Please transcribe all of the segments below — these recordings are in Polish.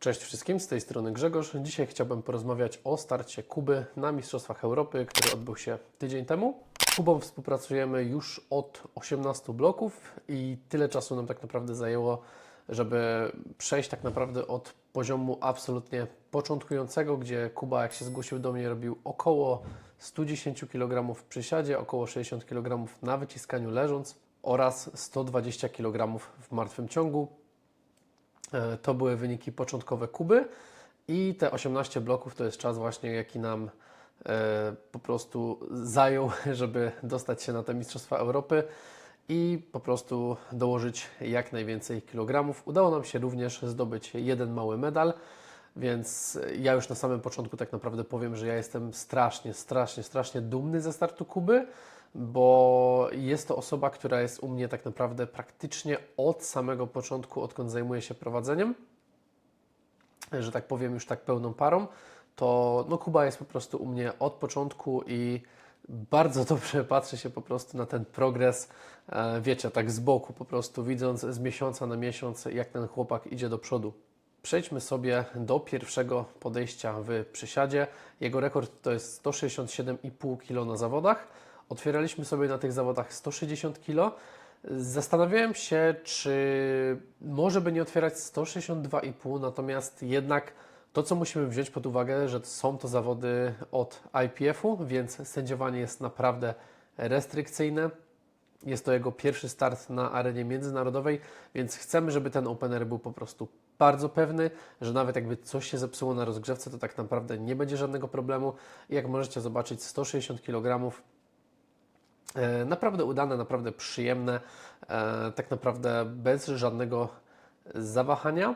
Cześć wszystkim, z tej strony Grzegorz. Dzisiaj chciałbym porozmawiać o starcie Kuby na Mistrzostwach Europy, który odbył się tydzień temu. Z Kubą współpracujemy już od 18 bloków i tyle czasu nam tak naprawdę zajęło, żeby przejść tak naprawdę od poziomu absolutnie początkującego, gdzie Kuba jak się zgłosił do mnie robił około 110 kg w przysiadzie, około 60 kg na wyciskaniu leżąc oraz 120 kg w martwym ciągu. E, To były wyniki początkowe Kuby i te 18 bloków to jest czas właśnie, jaki nam e, po prostu zajął, żeby dostać się na te Mistrzostwa Europy i po prostu dołożyć jak najwięcej kilogramów. Udało nam się również zdobyć jeden mały medal, więc ja już na samym początku tak naprawdę powiem, że ja jestem strasznie, strasznie, strasznie dumny ze startu Kuby, bo jest to osoba, która jest u mnie tak naprawdę praktycznie od samego początku, odkąd zajmuję się prowadzeniem, że tak powiem już tak pełną parą, to no Kuba jest po prostu u mnie od początku i bardzo dobrze patrzę się po prostu na ten progres, e, wiecie, tak z boku po prostu widząc z miesiąca na miesiąc, jak ten chłopak idzie do przodu. Przejdźmy sobie do pierwszego podejścia w przysiadzie. Jego rekord to jest 167,5 kg na zawodach. Otwieraliśmy sobie na tych zawodach 160 kg. Zastanawiałem się, czy może by nie otwierać 162,5, natomiast jednak to, co musimy wziąć pod uwagę, że są to zawody od IPF-u, więc sędziowanie jest naprawdę restrykcyjne. Jest to jego pierwszy start na arenie międzynarodowej, więc chcemy, żeby ten opener był po prostu bardzo pewny, że nawet jakby coś się zepsuło na rozgrzewce, to tak naprawdę nie będzie żadnego problemu. Jak możecie zobaczyć, 160 kg Naprawdę udane, naprawdę przyjemne, e, tak naprawdę bez żadnego zawahania.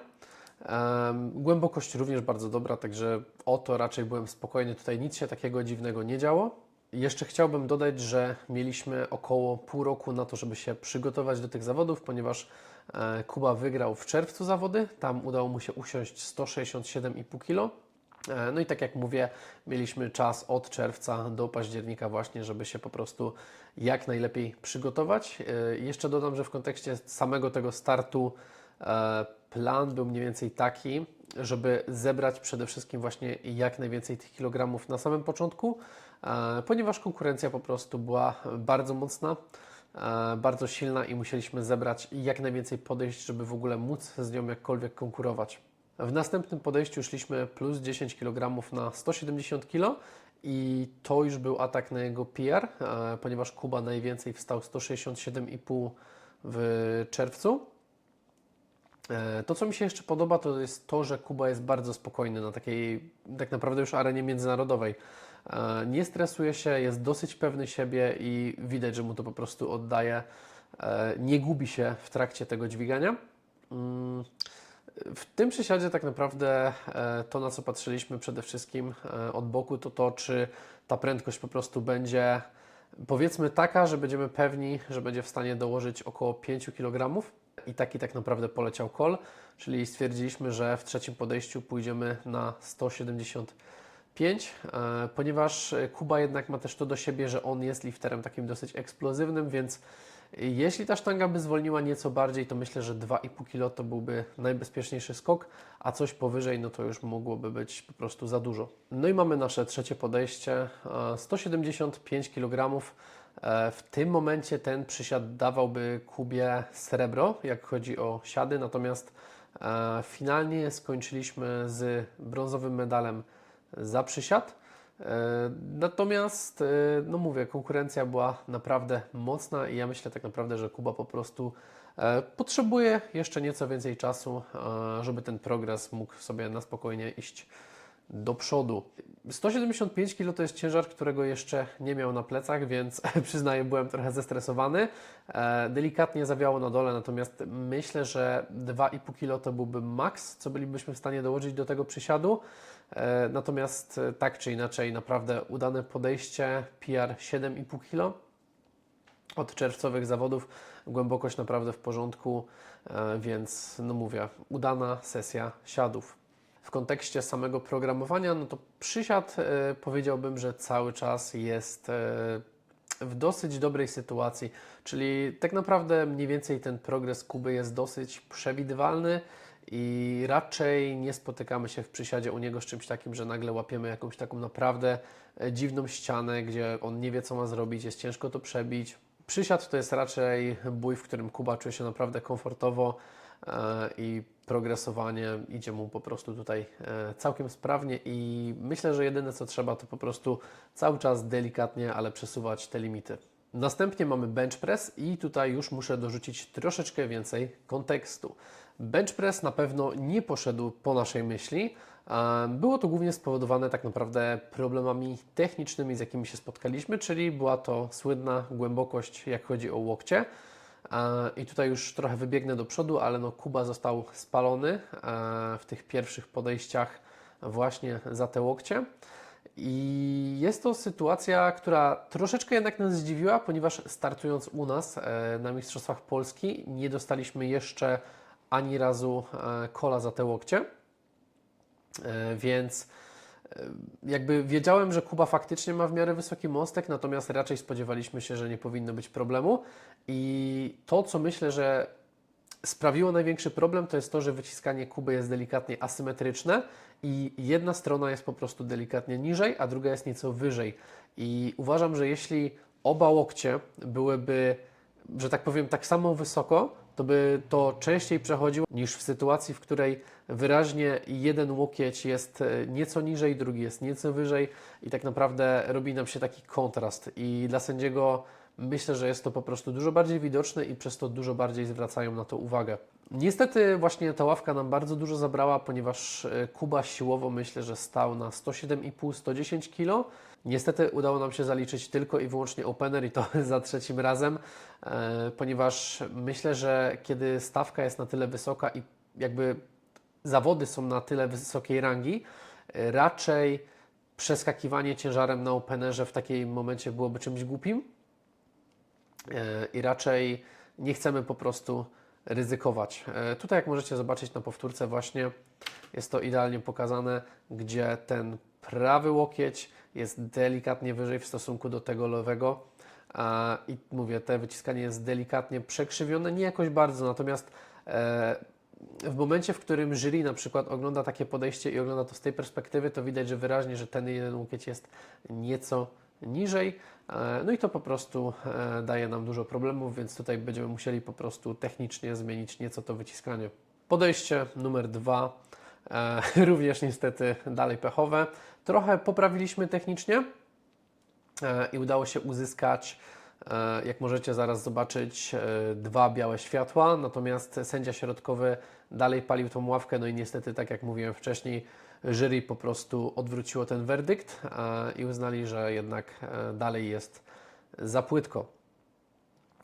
E, Głębokość również bardzo dobra, także o to raczej byłem spokojny. Tutaj nic się takiego dziwnego nie działo. Jeszcze chciałbym dodać, że mieliśmy około pół roku na to, żeby się przygotować do tych zawodów, ponieważ e, Kuba wygrał w czerwcu zawody. Tam udało mu się usiąść 167,5 kg. E, No i tak jak mówię, mieliśmy czas od czerwca do października właśnie, żeby się po prostu jak najlepiej przygotować. E, Jeszcze dodam, że w kontekście samego tego startu e, plan był mniej więcej taki, żeby zebrać przede wszystkim właśnie jak najwięcej tych kilogramów na samym początku, e, ponieważ konkurencja po prostu była bardzo mocna, bardzo silna i musieliśmy zebrać jak najwięcej podejść, żeby w ogóle móc z nią jakkolwiek konkurować. W następnym podejściu szliśmy plus 10 kg na 170 kg i to już był atak na jego PR, e, ponieważ Kuba najwięcej wstał 167,5 w czerwcu. E, To, co mi się jeszcze podoba, to jest to, że Kuba jest bardzo spokojny na takiej tak naprawdę już arenie międzynarodowej. E, Nie stresuje się, jest dosyć pewny siebie i widać, że mu to po prostu oddaje. Nie gubi się w trakcie tego dźwigania. W tym przysiadzie tak naprawdę e, to, na co patrzyliśmy przede wszystkim e, od boku, to to, czy ta prędkość po prostu będzie powiedzmy taka, że będziemy pewni, że będzie w stanie dołożyć około 5 kg i taki tak naprawdę poleciał kol, czyli stwierdziliśmy, że w trzecim podejściu pójdziemy na 175, e, ponieważ Kuba jednak ma też to do siebie, że on jest lifterem takim dosyć eksplozywnym, więc jeśli ta sztanga by zwolniła nieco bardziej, to myślę, że 2,5 kg to byłby najbezpieczniejszy skok, a coś powyżej, no to już mogłoby być po prostu za dużo. No i mamy nasze trzecie podejście, e, 175 kg. E, W tym momencie ten przysiad dawałby Kubie srebro, jak chodzi o siady, natomiast e, finalnie skończyliśmy z brązowym medalem za przysiad. E, Natomiast, e, no mówię, konkurencja była naprawdę mocna i ja myślę tak naprawdę, że Kuba po prostu e, potrzebuje jeszcze nieco więcej czasu, żeby ten progres mógł sobie na spokojnie iść do przodu. 175 kg to jest ciężar, którego jeszcze nie miał na plecach, więc przyznaję, byłem trochę zestresowany. Delikatnie zawiało na dole, natomiast myślę, że 2,5 kg to byłby maks, co bylibyśmy w stanie dołożyć do tego przysiadu. E, Natomiast e, tak czy inaczej, naprawdę udane podejście, PR 7,5 kg od czerwcowych zawodów, głębokość naprawdę w porządku, e, więc no mówię, udana sesja siadów. W kontekście samego programowania, no to przysiad powiedziałbym, że cały czas jest w dosyć dobrej sytuacji, czyli tak naprawdę mniej więcej ten progres Kuby jest dosyć przewidywalny i raczej nie spotykamy się w przysiadzie u niego z czymś takim, że nagle łapiemy jakąś taką naprawdę e, dziwną ścianę, gdzie on nie wie, co ma zrobić, jest ciężko to przebić. Przysiad to jest raczej bój, w którym Kuba czuje się naprawdę komfortowo e, i progresowanie idzie mu po prostu tutaj e, całkiem sprawnie i myślę, że jedyne co trzeba to po prostu cały czas delikatnie, ale przesuwać te limity. Następnie mamy bench press i tutaj już muszę dorzucić troszeczkę więcej kontekstu. Bench press na pewno nie poszedł po naszej myśli. Było to głównie spowodowane tak naprawdę problemami technicznymi, z jakimi się spotkaliśmy, czyli była to słynna głębokość, jak chodzi o łokcie. I tutaj już trochę wybiegnę do przodu, ale no Kuba został spalony w tych pierwszych podejściach właśnie za te łokcie. I jest to sytuacja, która troszeczkę jednak nas zdziwiła, ponieważ startując u nas e, na Mistrzostwach Polski nie dostaliśmy jeszcze ani razu e, kola za te łokcie. E, Więc jakby wiedziałem, że Kuba faktycznie ma w miarę wysoki mostek, natomiast raczej spodziewaliśmy się, że nie powinno być problemu. I to, co myślę, że sprawiło największy problem, to jest to, że wyciskanie Kuby jest delikatnie asymetryczne i jedna strona jest po prostu delikatnie niżej, a druga jest nieco wyżej. I uważam, że jeśli oba łokcie byłyby, że tak powiem, tak samo wysoko, to by to częściej przechodziło niż w sytuacji, w której wyraźnie jeden łokieć jest e, nieco niżej, drugi jest nieco wyżej i tak naprawdę robi nam się taki kontrast. I dla sędziego myślę, że jest to po prostu dużo bardziej widoczne i przez to dużo bardziej zwracają na to uwagę. Niestety właśnie ta ławka nam bardzo dużo zabrała, ponieważ e, Kuba siłowo myślę, że stał na 107,5-110 kg. Niestety udało nam się zaliczyć tylko i wyłącznie opener i to za trzecim razem, e, ponieważ myślę, że kiedy stawka jest na tyle wysoka i jakby zawody są na tyle wysokiej rangi, e, raczej przeskakiwanie ciężarem na openerze w takim momencie byłoby czymś głupim i raczej nie chcemy po prostu ryzykować. E, Tutaj, jak możecie zobaczyć na powtórce, właśnie jest to idealnie pokazane, gdzie ten prawy łokieć jest delikatnie wyżej w stosunku do tego lewego. I mówię, te wyciskanie jest delikatnie przekrzywione, nie jakoś bardzo, natomiast e, w momencie, w którym jury na przykład ogląda takie podejście i ogląda to z tej perspektywy, to widać, że wyraźnie, że ten jeden łokieć jest nieco niżej. E, No i to po prostu e, daje nam dużo problemów, więc tutaj będziemy musieli po prostu technicznie zmienić nieco to wyciskanie. Podejście numer dwa, e, również niestety dalej pechowe. Trochę poprawiliśmy technicznie i udało się uzyskać, jak możecie zaraz zobaczyć, dwa białe światła, natomiast sędzia środkowy dalej palił tą ławkę, no i niestety, tak jak mówiłem wcześniej, jury po prostu odwróciło ten werdykt e, i uznali, że jednak e, dalej jest za płytko.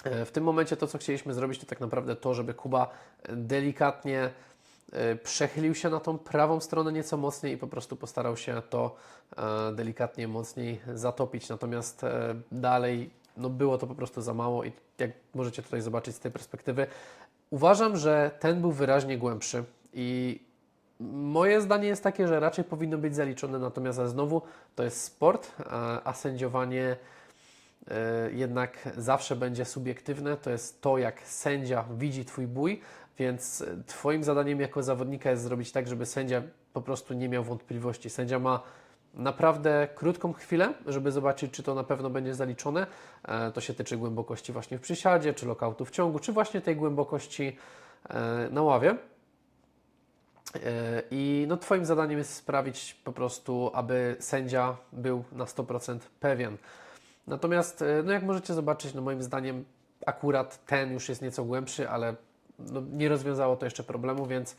E, W tym momencie to, co chcieliśmy zrobić, to tak naprawdę to, żeby Kuba delikatnie przechylił się na tą prawą stronę nieco mocniej i po prostu postarał się to delikatnie mocniej zatopić. Natomiast dalej no było to po prostu za mało i jak możecie tutaj zobaczyć z tej perspektywy, uważam, że ten był wyraźnie głębszy i Moje zdanie jest takie, że raczej powinno być zaliczone, natomiast znowu to jest sport, a, a sędziowanie e, jednak zawsze będzie subiektywne. To jest to, jak sędzia widzi Twój bój, więc Twoim zadaniem jako zawodnika jest zrobić tak, żeby sędzia po prostu nie miał wątpliwości. Sędzia ma naprawdę krótką chwilę, żeby zobaczyć, czy to na pewno będzie zaliczone. E, To się tyczy głębokości właśnie w przysiadzie, czy lokautu w ciągu, czy właśnie tej głębokości e, na ławie. E, I no, Twoim zadaniem jest sprawić po prostu, aby sędzia był na 100% pewien. Natomiast, e, no jak możecie zobaczyć, no moim zdaniem akurat ten już jest nieco głębszy, ale no nie rozwiązało to jeszcze problemu, więc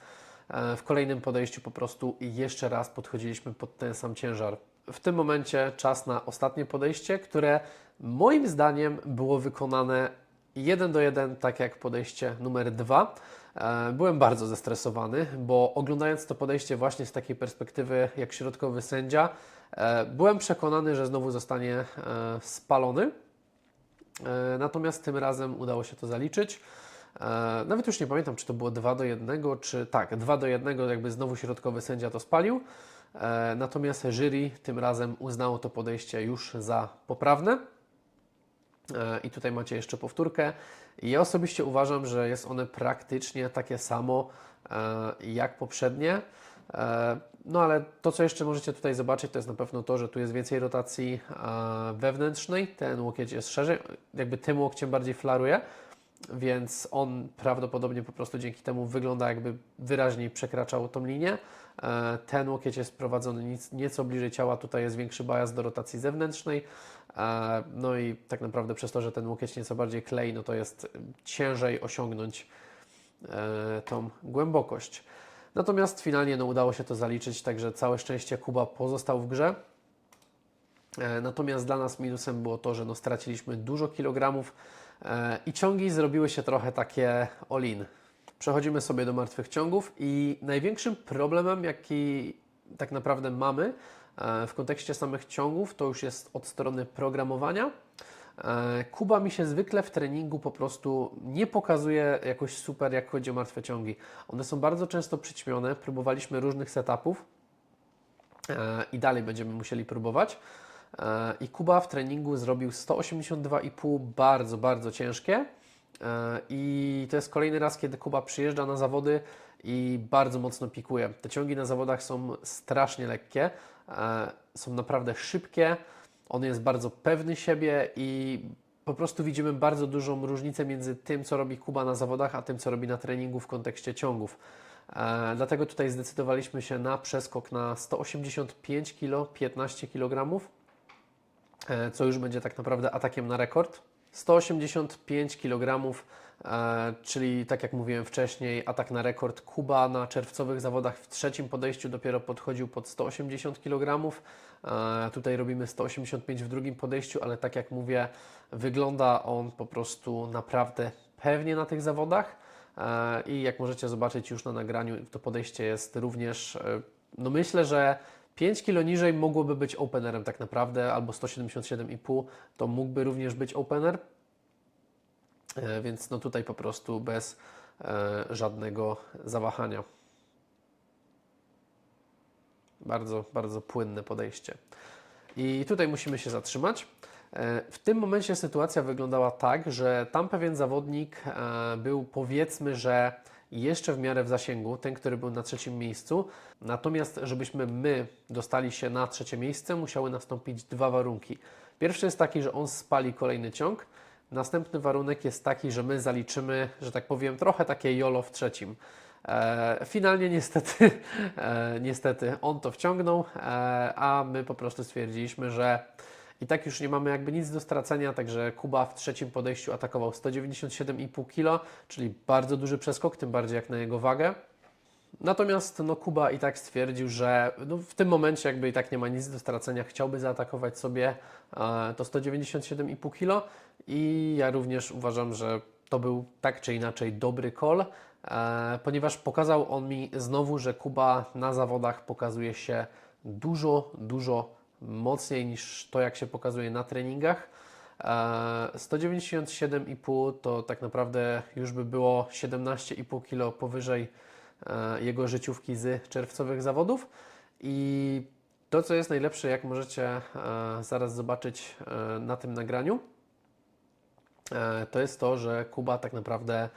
e, w kolejnym podejściu po prostu jeszcze raz podchodziliśmy pod ten sam ciężar. W tym momencie czas na ostatnie podejście, które moim zdaniem było wykonane 1 do 1, tak jak podejście numer 2. Byłem bardzo zestresowany, bo oglądając to podejście właśnie z takiej perspektywy jak środkowy sędzia, e, byłem przekonany, że znowu zostanie e, spalony. E, Natomiast tym razem udało się to zaliczyć. E, Nawet już nie pamiętam, czy to było 2 do 1, czy tak, 2 do 1, jakby znowu środkowy sędzia to spalił. E, Natomiast jury tym razem uznało to podejście już za poprawne. E, I tutaj macie jeszcze powtórkę. Ja osobiście uważam, że jest one praktycznie takie samo e, jak poprzednie. E, No ale to, co jeszcze możecie tutaj zobaczyć, to jest na pewno to, że tu jest więcej rotacji wewnętrznej. Ten łokieć jest szerzej, jakby tym łokciem bardziej flaruje, więc on prawdopodobnie po prostu dzięki temu wygląda jakby wyraźniej przekraczał tą linię. E, Ten łokieć jest prowadzony nieco bliżej ciała, tutaj jest większy bajaz do rotacji zewnętrznej. E, No i tak naprawdę przez to, że ten łokieć nieco bardziej klei, no to jest ciężej osiągnąć e, tą głębokość. Natomiast finalnie no, udało się to zaliczyć, także całe szczęście Kuba pozostał w grze. Natomiast dla nas minusem było to, że no, straciliśmy dużo kilogramów i ciągi zrobiły się trochę takie all-in. Przechodzimy sobie do martwych ciągów i największym problemem, jaki tak naprawdę mamy e, w kontekście samych ciągów, to już jest od strony programowania. E, Kuba mi się zwykle w treningu po prostu nie pokazuje jakoś super, jak chodzi o martwe ciągi. One są bardzo często przyćmione. Próbowaliśmy różnych setupów e, i dalej będziemy musieli próbować. E, I Kuba w treningu zrobił 182,5 bardzo, bardzo ciężkie. E, I to jest kolejny raz, kiedy Kuba przyjeżdża na zawody i bardzo mocno pikuje. Te ciągi na zawodach są strasznie lekkie, e, są naprawdę szybkie. On jest bardzo pewny siebie i po prostu widzimy bardzo dużą różnicę między tym, co robi Kuba na zawodach, a tym, co robi na treningu w kontekście ciągów. Dlatego tutaj zdecydowaliśmy się na przeskok na 185 kg, 15 kg co już będzie tak naprawdę atakiem na rekord. 185 kg, e, czyli tak jak mówiłem wcześniej, atak na rekord. Kuba na czerwcowych zawodach w trzecim podejściu dopiero podchodził pod 180 kg. E, tutaj robimy 185 w drugim podejściu, ale tak jak mówię, wygląda on po prostu naprawdę pewnie na tych zawodach. E, I jak możecie zobaczyć już na nagraniu, to podejście jest również, e, no myślę, że 5 kg niżej mogłoby być openerem tak naprawdę, albo 177,5 to mógłby również być opener, E, więc no tutaj po prostu bez e, żadnego zawahania. Bardzo, bardzo płynne podejście. I tutaj musimy się zatrzymać. E, W tym momencie sytuacja wyglądała tak, że tam pewien zawodnik był powiedzmy, że jeszcze w miarę w zasięgu, ten, który był na trzecim miejscu. Natomiast, żebyśmy my dostali się na trzecie miejsce, musiały nastąpić dwa warunki. Pierwszy jest taki, że on spali kolejny ciąg. Następny warunek jest taki, że my zaliczymy, że tak powiem, trochę takie jolo w trzecim. E, finalnie niestety, e, niestety on to wciągnął, e, a my po prostu stwierdziliśmy, że i tak już nie mamy jakby nic do stracenia, także Kuba w trzecim podejściu atakował 197,5 kg, czyli bardzo duży przeskok, tym bardziej jak na jego wagę. Natomiast no, Kuba i tak stwierdził, że no, w tym momencie jakby i tak nie ma nic do stracenia, chciałby zaatakować sobie e, to 197,5 kg i ja również uważam, że to był tak czy inaczej dobry call, e, ponieważ pokazał on mi znowu, że Kuba na zawodach pokazuje się dużo, dużo mocniej niż to, jak się pokazuje na treningach. E, 197,5 to tak naprawdę już by było 17,5 kg powyżej e, jego życiówki z czerwcowych zawodów. I to, co jest najlepsze, jak możecie e, zaraz zobaczyć e, na tym nagraniu, e, to jest to, że Kuba tak naprawdę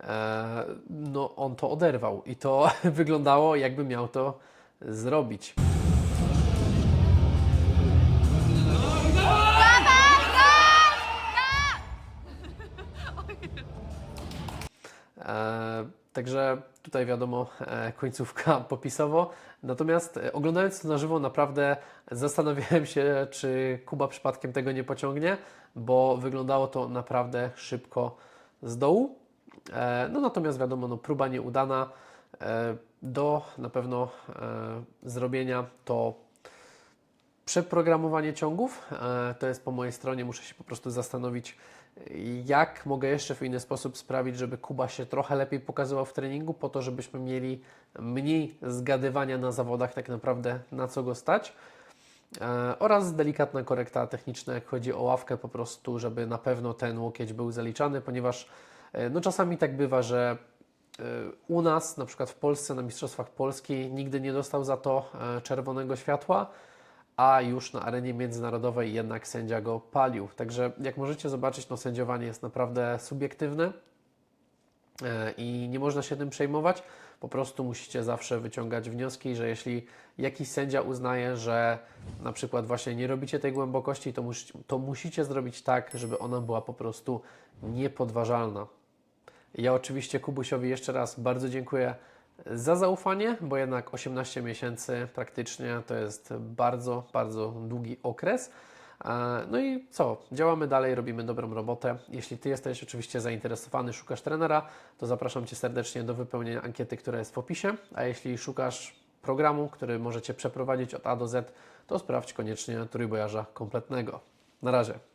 e, no, on to oderwał i to wyglądało, jakby miał to zrobić. Także tutaj wiadomo, e, końcówka popisowo. Natomiast e, oglądając to na żywo, naprawdę zastanawiałem się, czy Kuba przypadkiem tego nie pociągnie, bo wyglądało to naprawdę szybko z dołu. E, No natomiast wiadomo, no, próba nieudana. E, Do na pewno e, zrobienia to przeprogramowanie ciągów. E, To jest po mojej stronie. Muszę się po prostu zastanowić, jak mogę jeszcze w inny sposób sprawić, żeby Kuba się trochę lepiej pokazywał w treningu, po to, żebyśmy mieli mniej zgadywania na zawodach, tak naprawdę na co go stać. E, Oraz delikatna korekta techniczna, jak chodzi o ławkę, po prostu, żeby na pewno ten łokieć był zaliczany, ponieważ e, no, czasami tak bywa, że e, u nas, na przykład w Polsce, na Mistrzostwach Polski, nigdy nie dostał za to czerwonego światła, a już na arenie międzynarodowej jednak sędzia go palił. Także jak możecie zobaczyć, no sędziowanie jest naprawdę subiektywne e, i nie można się tym przejmować. Po prostu musicie zawsze wyciągać wnioski, że jeśli jakiś sędzia uznaje, że na przykład właśnie nie robicie tej głębokości, to, mus, to musicie zrobić tak, żeby ona była po prostu niepodważalna. Ja oczywiście Kubusiowi jeszcze raz bardzo dziękuję za zaufanie, bo jednak 18 miesięcy praktycznie to jest bardzo, bardzo długi okres. E, No i co? Działamy dalej, robimy dobrą robotę. Jeśli Ty jesteś oczywiście zainteresowany, szukasz trenera, to zapraszam Cię serdecznie do wypełnienia ankiety, która jest w opisie. A jeśli szukasz programu, który możecie przeprowadzić od A do Z, to sprawdź koniecznie trójbojarza kompletnego. Na razie.